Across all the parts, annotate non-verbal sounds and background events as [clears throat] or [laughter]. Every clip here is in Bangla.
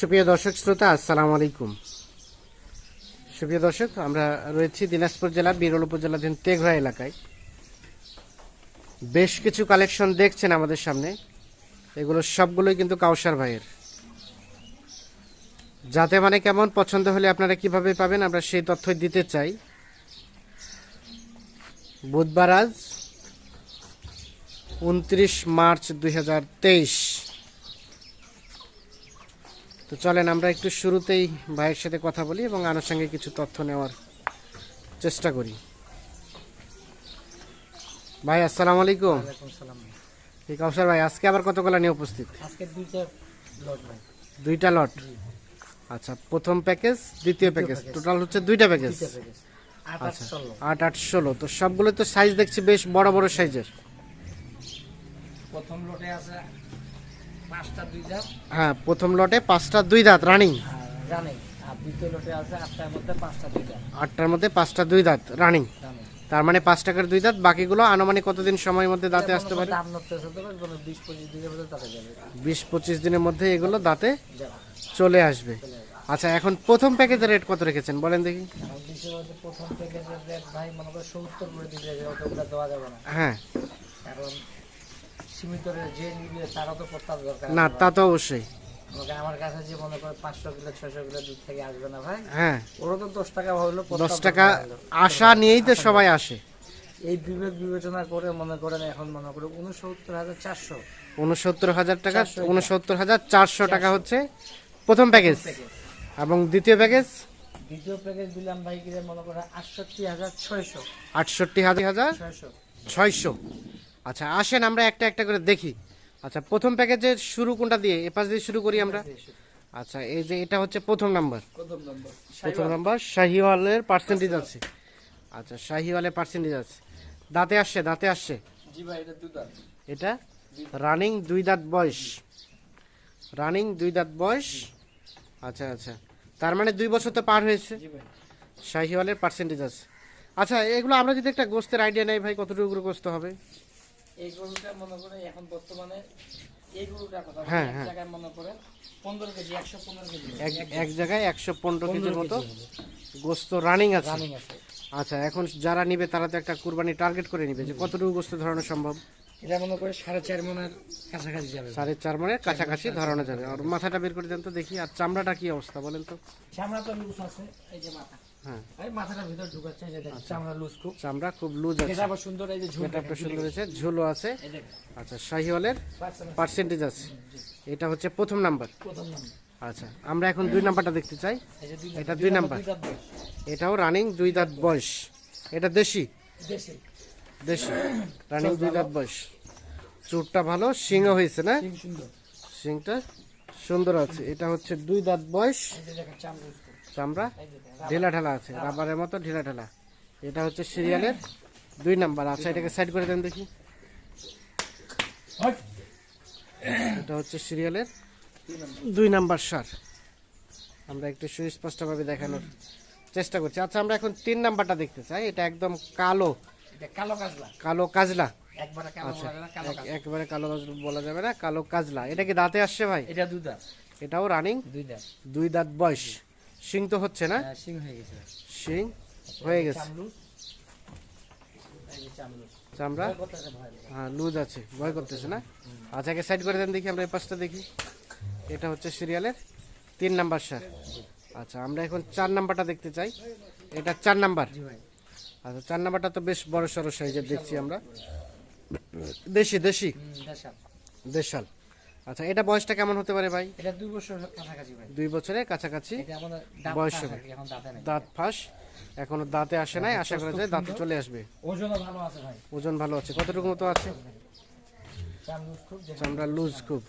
সুপ্রিয় দর্শক শ্রোতা, আসসালামু আলাইকুম। সুপ্রিয় দর্শক, আমরা রয়েছি দিনাজপুর জেলার বিরল উপজেলাধীন তেঘরা এলাকায়। বেশ কিছু কালেকশন দেখছেন আমাদের সামনে। এগুলো সবগুলোই কিন্তু কাউসার ভাইয়ের। যাতে মানে কেমন পছন্দ হলে আপনারা কীভাবে পাবেন, আমরা সেই তথ্য দিতে চাই। বুধবার আজ, উনত্রিশ মার্চ দুই হাজার তেইশ। তো চলেন আমরা একটু শুরুতেই ভাইয়ের সাথে কথা বলি এবং আনুষঙ্গিক কিছু তথ্য নেওয়ার চেষ্টা করি। ভাই আসসালামু আলাইকুম। ঠিক কাউসার ভাই আজকে আবার কতগুলো নিয়ে উপস্থিত? আজকে দুইটা লট ভাই। দুইটা লট? আচ্ছা প্রথম প্যাকেজ দ্বিতীয় প্যাকেজ। টোটাল হচ্ছে দুইটা প্যাকেজ। আচ্ছা আট আট ষোলো। তো সবগুলো তো সাইজ দেখছি বেশ বড় বড় সাইজের প্রথম লটে আছে পাঁচটা দুই দাম হ্যাঁ প্রথম লটে পাঁচটা দুই দাঁত রানিং রানিং আর দ্বিতীয় লটে আছে আটটার মধ্যে পাঁচটা দুই দাম আটটার মধ্যে পাঁচটা দুই দাঁত রানিং তার মানে পাঁচ টাকার দুই দাঁত বাকিগুলো আনুমানিক কতদিন সময়ের মধ্যে দাঁতে আসতে পারে? বিশ পঁচিশ দিনের মধ্যে এগুলো দাঁতে চলে আসবে। আচ্ছা এখন প্রথম প্যাকেজের রেট কত রেখেছেন বলেন দেখি। প্রথম প্যাকেজের রেট ভাই মনে করে সত্তর করে দেওয়া যাবে না। হ্যাঁ। কারণ সীমিত যে নিবে তো প্রস্তাব দরকার না তা তো অবশ্যই। আমার কাছে যে মনে করে পাঁচশো কিলো ছয়শো কিলো দুধ থেকে আসবে না ভাই হ্যাঁ। তো দশ টাকা হলো দশ টাকা আশা নিয়েই তো সবাই আসে। এই বিবেক বিবেচনা করে মনে করেন এখন মনে করে উনসত্তর হাজার চারশো। উনসত্তর হাজার টাকা উনসত্তর হাজার চারশো টাকা হচ্ছে প্রথম প্যাকেজ। এবং দ্বিতীয় প্যাকেজ? দ্বিতীয় প্যাকেজ দিলাম ভাই মনে করেন আটষট্টি হাজার ছয়শো। আটষট্টি হাজার ছয়শো। ছয়শো। আচ্ছা আসেন আমরা একটা একটা করে দেখি। আচ্ছা প্রথম প্যাকেজের শুরু কোনটা দিয়ে? এ পাশ দিয়ে শুরু করি আমরা। আচ্ছা এই যে এটা হচ্ছে প্রথম নাম্বার। প্রথম নম্বর প্রথম নাম্বার শাহিওয়ালের পার্সেন্টেজ আছে। আচ্ছা শাহিওয়ালের পার্সেন্টেজ আছে। দাঁতে আসছে দাঁতে আসছে। জি ভাই এটা রানিং দুই দাঁত বয়স। রানিং দুই দাঁত বয়স। আচ্ছা আচ্ছা। তার মানে দুই বছর তো পার হয়েছে। জি ভাই। শাহিওয়ালের পার্সেন্টেজ আছে। আচ্ছা এগুলো আমরা যদি একটা গোস্তের আইডিয়া নেই ভাই কতটুকু গোস্ত হবে? এই গরুটা মনে করে এখন বর্তমানে এই গরুটার কথা হ্যাঁ, এক হ্যাঁ। জায়গায় মনে করেন পনেরো কেজি একশো পনেরো কেজি এক এক জায়গায় একশো পনেরো কেজির মতো গোস্ত রানিং আছে। রানিং আছে। আচ্ছা এখন যারা নিবে তারা তো একটা কুরবানি টার্গেট করে নিবে যে কতটুকু গোস্ত ধরানো সম্ভব? এটা মনে করে সাড়ে চার মনের কাছাকাছি যাবে। সাড়ে চার মনের কাছাকাছি ধরানো যাবে। আর মাথাটা বের করে দেন তো দেখি আর চামড়াটা কি অবস্থা বলেন তো? চামড়া তো লুজ আছে এই যে মাথা। হ্যাঁ। এই মাথাটা ভিতর ঢুকাচ্ছে এই দেখেন, চামড়া লুজ খুব। চামড়া খুব লুজ আছে। এটা আবার সুন্দর এই যে ঝুল এটা একটা সুন্দর আছে ঝুলো আছে। আচ্ছা শাহিওয়ালের পার্সেন্ট পার্সেন্টেজ আছে। এটা হচ্ছে প্রথম নাম্বার। প্রথম নাম্বার। আচ্ছা আমরা এখন দুই নাম্বারটা দেখতে চাই। এটা দুই নাম্বার। এটাও রানিং দুই দাঁত বয়স। এটা দেশি? দেশি। রানিং [clears throat] দুই দাঁত বয়স। চুরটা ভালো শিংও হয়েছে না? শিংটা সুন্দর আছে। এটা হচ্ছে দুই দাঁত বয়স। চামড়া। ঢেলা ঢালা আছে। রাবারের মতো ঢেলা ঢালা। এটা হচ্ছে সিরিয়ালের দুই নাম্বার। আচ্ছা এটাকে সাইড করে দেন দেখি। এটা হচ্ছে সিরিয়ালের দুই নাম্বার সার। আমরা একটু সুস্পষ্টভাবে দেখানোর চেষ্টা করছি। আচ্ছা আমরা এখন তিন নাম্বারটা দেখতে চাই। এটা একদম কালো। কালো কাজলা। কালো কাজলা। একবারে কালো আচ্ছা বলা যাবে না কালো কাজলা। এটা কি দাঁতে আসছে ভাই? এটা দুই দাঁত। এটাও রানিং দুই দাঁত। দুই দাঁত বয়স। শিং তো হচ্ছে না? হ্যাঁ, সিং হয়ে গেছে। শিং হয়ে গেছে। চামড়া। হ্যাঁ লুজ আছে ভয় করতেছে না? আচ্ছা একে সাইড করে দেন দেখি আমরা এই পাশটা দেখি। এটা হচ্ছে সিরিয়ালের তিন নাম্বার সার আচ্ছা আমরা এখন চার নাম্বারটা দেখতে চাই। এটা চার নাম্বার। ভাই। আচ্ছা চার নাম্বারটা তো বেশ বড় সড়ো সাইজের দেখছি আমরা। দেশি দেশি? দেশাল। আচ্ছা এটা বয়সটা কেমন হতে পারে ভাই? এটা দুই বছর কাছাকাছি ভাই। দুই বছরের কাছাকাছি বয়স হবে। এখন দাঁতে নেই। দাঁত ফাঁস? এখনও দাঁতে আসে নাই আশা করা যায় দাঁতে চলে আসবে। ওজনও ভালো আছে ভাই। ওজন ভালো আছে। কতটুকু মতো আছে? চামড়া লুজ খুব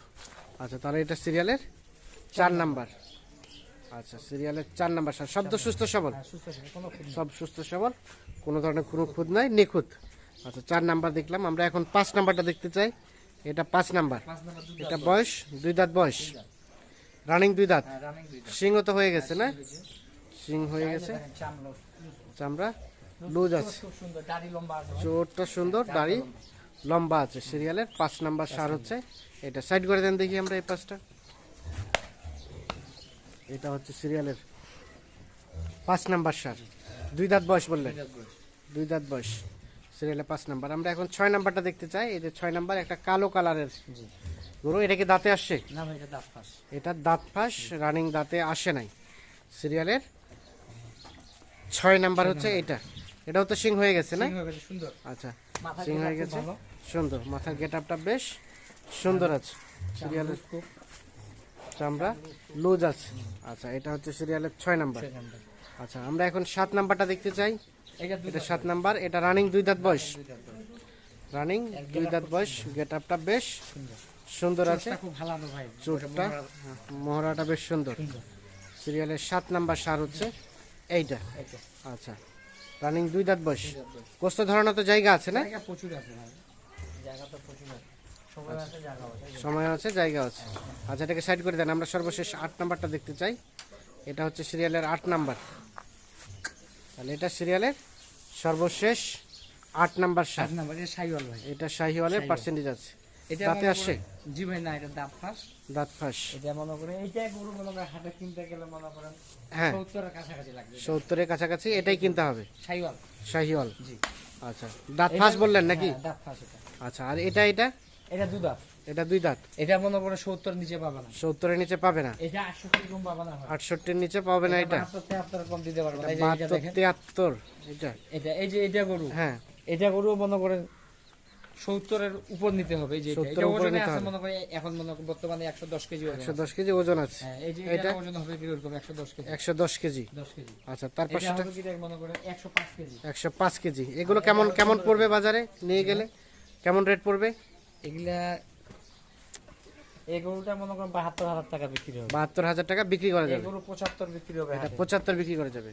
আচ্ছা তাহলে এটা সিরিয়ালের চার নাম্বার। আচ্ছা সিরিয়ালের চার নাম্বার সার। শব্দ সুস্থ সবল। হ্যাঁ, সুস্থ আছে, কোনো সব সুস্থ সবল কোনো ধরনের কোনো খুদ নাই নিখুঁত। আচ্ছা চার নাম্বার দেখলাম। আমরা এখন পাঁচ নাম্বারটা দেখতে চাই। এটা পাঁচ নাম্বার। এটা বয়স? দুই দাঁত বয়স? রানিং দুই দাঁত? হ্যাঁ। সিংও তো হয়ে গেছে না? সিং হয়ে গেছে। চামড়া লুজ আছে। চোরটা সুন্দর। দাড়ি লম্বা আছে সিরিয়ালের। পাঁচ নাম্বার সার হচ্ছে। এটা সাইড করে দেন দেখি আমরা এই পাঁচটা। এটা হচ্ছে সিরিয়ালের পাঁচ নাম্বার সার। দুই দাঁত বয়স বললেন? দুই দাঁত বয়স। সিরিয়ালে পাঁচ নাম্বার। আমরা এখন ছয় নাম্বারটা দেখতে চাই। এই যে ছয় নাম্বার একটা কালো কালারের গরু এটা কি দাঁতে আসছে? না ভাই এটা দাঁত ফাঁস। এটা দাঁত ফাঁস রানিং দাঁতে আসে নাই। সিরিয়ালের ছয় নাম্বার হচ্ছে এটা। এটাও তো সিং হয়ে গেছে না? হয়ে সুন্দর। আচ্ছা সিং হয়ে গেছে। সুন্দর মাথার গেট আপটা বেশ সুন্দর আছে। সিরিয়ালের খুব চামড়া লুজ আছে। আচ্ছা এটা হচ্ছে সিরিয়ালের ছয় নাম্বার। আচ্ছা আমরা এখন সাত নাম্বারটা দেখতে চাই। এটা সাত নাম্বার এটা রানিং দুই দাঁত বয়স। রানিং দুই দাঁত বয়স গেট আপটা বেশ সুন্দর। আছে। চোখটা খুব ভালো ভাই? চোটটা মহড়াটা বেশ সুন্দর। সিরিয়ালের সাত নাম্বার সার হচ্ছে এইটা। আচ্ছা রানিং দুই দাঁত বয়স। কোস্ত ধরানো তো জায়গা আছে না? জায়গা প্রচুর আছে ভাই। জায়গা তো প্রচুর সময় আছে জায়গা আছে। সময় আছে জায়গা আছে। আচ্ছা এটাকে সাইড করে দেন। আমরা সর্বশেষ আট নাম্বারটা দেখতে চাই। এটা হচ্ছে সিরিয়ালের আট নাম্বার। তাহলে এটা সিরিয়ালের সর্বশেষ আট নাম্বার সাত নাম্বার এটা সাইওয়াল ভাই। এটা শাহিওয়ালের পার্সেন্টেজ আছে। এটা দাঁতে মনে জি ভাই না এটা দাঁত ফাঁস। দাঁত ফাঁস। এটা মনে করে এইটা গরু মনে করে হাটে কিনতে গেলে মনে করেন হ্যাঁ। সত্তরের কাছাকাছি লাগবে। সত্তরের কাছাকাছি এটাই কিনতে হবে? শাহিওয়াল জি। আচ্ছা দাঁত ফাঁস বললেন নাকি? হ্যাঁ, দাঁত ফাঁস এটা। আচ্ছা আর এটা এটা? এটা দু দাঁত। এটা দুই দাঁত। এটা মনে করে সত্তর নিচে পাবে না। সত্তরের নিচে পাবে না। এটা আটষট্টি কম পাবে না আটষট্টির নিচে পাবে না এটা। তেহাত্তর কম দিতে পারবে যে এটা এটা। এটা এই যে এটা গরু। হ্যাঁ। এটা গরু মনে করেন সত্তরের উপর নিতে হবে। এই যে এটা। 70 এটা উপরে ওজনে আছে মনে করে এখন মনে করে বর্তমানে একশো দশ কেজি ওজন একশো আছে। দশ কেজি ওজন আছে। হ্যাঁ এই যে এটা? ওজন হবে কীরকম একশো দশ কেজি। একশো দশ কেজি। দশ কেজি। আচ্ছা তার পাশেটা কি মনে করে একশো পাঁচ কেজি। একশো পাঁচ কেজি। এগুলো কেমন কেমন পড়বে বাজারে নিয়ে গেলে? কেমন রেট পড়বে? এগুলা এই গরুটা মনে করেন বাহাত্তর হাজার টাকা বিক্রি হবে। বাহাত্তর হাজার টাকা বিক্রি করা যাবে। গরু পঁচাত্তর বিক্রি হবে এটা পঁচাত্তর বিক্রি করা যাবে।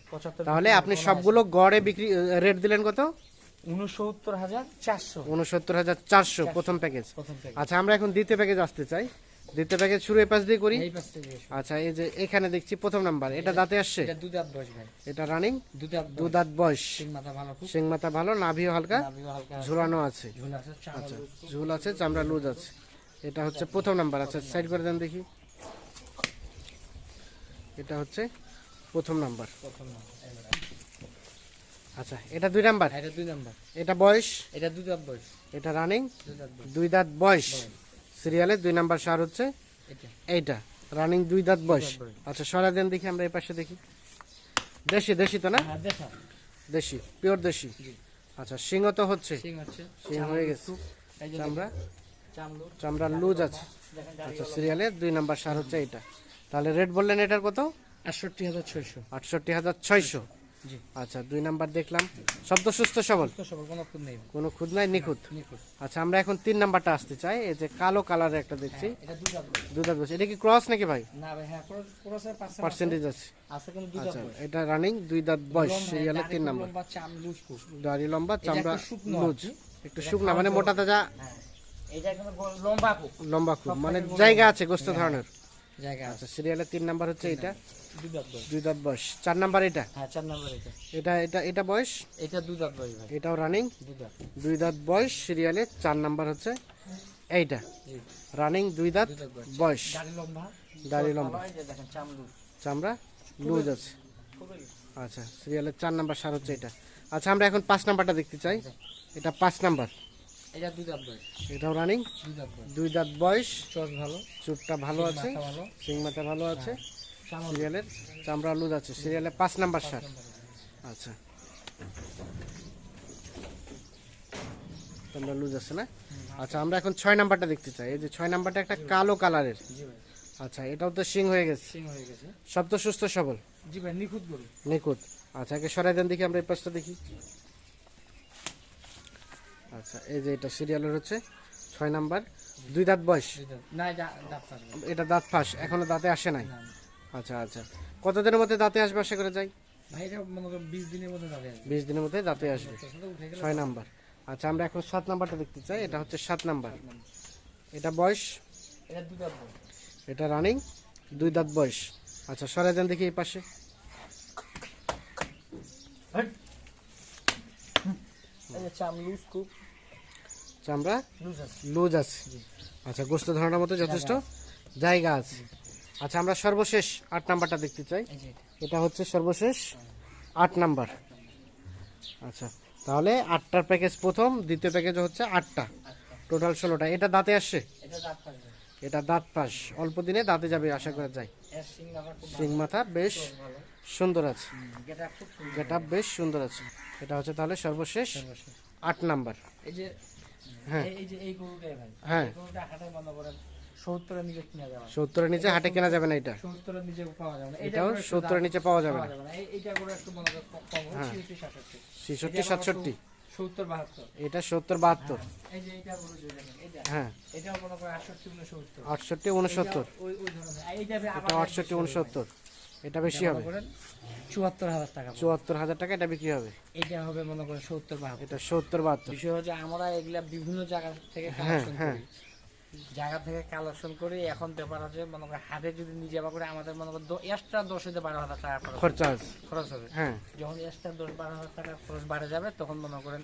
তাহলে আপনি সবগুলো গড়ে বিক্রি রেট দিলেন কত? উনসত্তর হাজার চারশো। উনসত্তর হাজার চারশো প্রথম প্যাকেজ আচ্ছা আমরা এখন দ্বিতীয় প্যাকেজ আসতে চাই। দ্বিতীয় প্যাকেজ শুরু এই পাশ দিয়ে করি। আচ্ছা এই যে এখানে দেখছি প্রথম নাম্বার এটা দাঁতে আসছে? এটা রানিং দু দাঁত বয়স। সিং মাথা ভালো নাভিও হালকা? ঝুলানো আছে। আচ্ছা ঝুল আছে চামড়া লুজ আছে। এটা হচ্ছে প্রথম নাম্বার আচ্ছা সাইড করে দেন দেখি। এটা হচ্ছে প্রথম নাম্বার। আচ্ছা এটা দুই নাম্বার? এটা দুই নাম্বার। এটা বয়স? এটা দু দাঁত বয়স। এটা রানিং দুই দাঁত বয়স। সিরিয়ালে দুই নাম্বার সার হচ্ছে এটা এইটা। রানিং দুই দাঁত বয়স। আচ্ছা সরা দেন দেখি আমরা এই পাশে দেখি। দেশি দেশি তো না? হ্যাঁ দেশি। পিওর দেশি। আচ্ছা সিংহ তো হচ্ছে। সিং হয়ে গেছে। এই যে চামড়া লুজ আছে। আচ্ছা সিরিয়ালে দুই নাম্বার সার হচ্ছে এটা তাহলে রেট বললেন এটার কত? আটষট্টি হাজার ছয়শো। আটষট্টি হাজার ছয়শো। আচ্ছা দুই নাম্বার দেখলাম। শব্দ সুস্থ সবল? কোনো খুদ নাই। নিখুঁত? আচ্ছা আমরা এখন তিন নাম্বারটা আসতে চাই। এই যে কালো কালারের একটা দেখছি। এটা দু দাঁত বয়স দুই দাঁত বয়স এটা কি ক্রস নাকি ভাই? না ভাই হ্যাঁ পার্সেন্টেজ আছে। আচ্ছা এটা রানিং দুই দাঁত বয়স লম্বা, সিরিয়ালে তিন নাম্বার। দাড়ি লম্বা চামড়া একটু লুজ। একটু শুকনা মানে মোটা তাজা। হ্যাঁ। এটা কিন্তু লম্বা খুব। লম্বা খুব মানে জায়গা আছে গোস্ত ধরনের। জায়গা আছে। আচ্ছা সিরিয়ালে তিন নাম্বার হচ্ছে এটা? দুই দাঁত বয়স। চার নাম্বার এটা? হ্যাঁ চার নাম্বার এটা। এটা এটা এটা বয়স? এটা দু দাঁত বয়স ভাই। এটাও রানিং দাঁত। দুই দাঁত বয়স সিরিয়ালে চার নাম্বার হচ্ছে এইটা। রানিং দুই দাঁত বয়স। দাড়ি লম্বা। লম্বা। চামড়া। লুজ আছে। আচ্ছা সিরিয়ালের চার নাম্বার সার হচ্ছে এটা। আচ্ছা আমরা এখন পাঁচ নাম্বারটা দেখতে চাই। এটা পাঁচ নাম্বার। এটা দু দাঁত বয়স। এটাও রানিং দু দাঁত বয়স। দুই দাঁত বয়স। চস ভালো। চুটটা ভালো আছে। ভালো। সিং মাথা ভালো আছে। সিরিয়ালের চামড়া লুজ আছে। সিরিয়ালে পাঁচ নাম্বার সার আচ্ছা। চামড়া লুজ আছে না? আচ্ছা আমরা এখন ছয় নাম্বারটা দেখতে চাই। এই যে ছয় নাম্বারটা একটা কালো কালারের। আচ্ছা এটাও তো সিং হয়ে গেছে। সিং হয়ে গেছে। সব তো সুস্থ সবল। জি ভাই নিখুঁত গরু। নিখুঁত। আচ্ছা একে সরাই দেন দেখি আমরা এই পাশটা দেখি। আচ্ছা এই যে এটা সিরিয়ালের হচ্ছে ছয় নাম্বার দুই দাঁত বয়স? না এটা দাঁত ফাঁস এখনও দাঁতে আসে নাই। আচ্ছা আচ্ছা। কতদিনের মধ্যে দাঁতে আসবে আশা করে যাই বিশ দিনের মধ্যে বিশ দিনের মধ্যে দাঁতে আসবে। ছয় নাম্বার। আচ্ছা আমরা এখন সাত নাম্বারটা দেখতে চাই। এটা হচ্ছে সাত নাম্বার। এটা বয়স? এটা রানিং? দুই দাঁত বয়স। আচ্ছা সরাই দেন দেখি এই পাশে। যে খুব। চামড়া লুজ আছে। লুজ আছে। আচ্ছা গোস্ত ধরানোর মতো যথেষ্ট জায়গা আছে। আচ্ছা আমরা সর্বশেষ আট নাম্বারটা দেখতে চাই। এটা। হচ্ছে সর্বশেষ আট নাম্বার। আচ্ছা তাহলে আটটার প্যাকেজ প্রথম দ্বিতীয় প্যাকেজ হচ্ছে আটটা। টোটাল ষোলোটা। এটা দাঁতে আসছে? এটা দাঁত পাস অল্প দিনে দাঁতে যাবে আশা করা যায়। সিং মাথা বেশ সুন্দর আছে। এটা গেট বেশ সুন্দর আছে। এটা হচ্ছে তাহলে সর্বশেষ। আট নাম্বার। এই যে হ্যাঁ। এই- এই যে এই গরুটাই ভাই। হ্যাঁ। গরুটা হাটে করেন সত্তরের নিচে কিনা যাবে সত্তরের নিচে হাটে কেনা যাবে না এটা? সত্তরের নিচে পাওয়া যাবে না। এটাও সত্তরের নিচে পাওয়া যাবে না। এইটা একটু মনে কম হ্যাঁ। 66, 67 ছেষট্টি সাতষট্টি। সত্তর বাহাত্তর। এটা সত্তর বাহাত্তর। এই যে এটা গরু এটা হ্যাঁ। মনে করেন আটষট্টি উনসত্তর। আটষট্টি এটা আটষট্টি উনসত্তর। এটা বেশি হবে? চুয়াত্তর হাজার টাকা চুয়াত্তর হাজার টাকা এটা বিক্রি হবে? এইটা হবে মনে করেন সত্তর বাহাত্তর। এটা সত্তর বাহাত্তর। বিষয় হচ্ছে আমরা এগুলা বিভিন্ন জায়গা থেকে হ্যাঁ, কালেকশন হ্যাঁ। করি। জায়গা থেকে কালেকশন করি এখন ব্যাপার আছে মনে করেন হাতে যদি নিয়ে করে আমাদের মনে করেন এক্সট্রা দশ হতে বারো হাজার টাকা খরচ খরচ হবে। হ্যাঁ। যখন এক্সট্রা দশ বারো হাজার টাকা খরচ বাড়ে যাবে তখন মনে করেন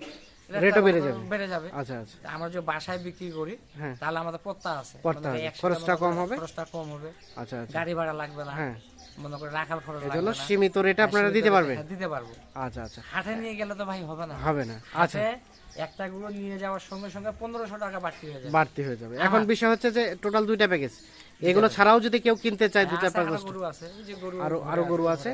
রেটও বেড়ে যাবে। বেড়ে যাবে। আচ্ছা আচ্ছা। আমরা যে বাসায় বিক্রি করি হ্যাঁ। তাহলে আমাদের পত্তা আছে। হবে খরচটা কম হবে? খরচটা কম হবে। আচ্ছা আচ্ছা। গাড়ি ভাড়া লাগবে না। হ্যাঁ। মনে করে রাখাল খরচ এই লাগবে জন্য সীমিত রেটে আপনারা দিতে পারবেন। হ্যাঁ, দিতে পারব। আচ্ছা আচ্ছা। হাটে নিয়ে গেলে তো ভাই হবে না। হবে না। আচ্ছা। একটা গুলো নিয়ে যাওয়ার সঙ্গে সঙ্গে পনেরোশো টাকা বাড়তি হয়ে যায় বাড়তি হয়ে যাবে। এখন বিষয় হচ্ছে যে টোটাল দুইটা প্যাকেজ এগুলো ছাড়াও যদি কেউ কিনতে চায় গরু আছে আরও আরও গরু আছে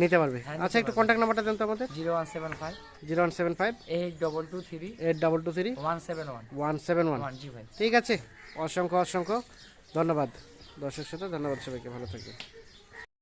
নিতে পারবে। আচ্ছা একটু কন্ট্যাক্ট নাম্বারটা দেন তো আমাদের। Zero one seven five zero one seven five eight double two three eight double two three one seven one one seven one জি ভাই ঠিক আছে। অসংখ্য অসংখ্য ধন্যবাদ। দর্শক সাথে ধন্যবাদ সবাইকে। ভালো থাকবেন।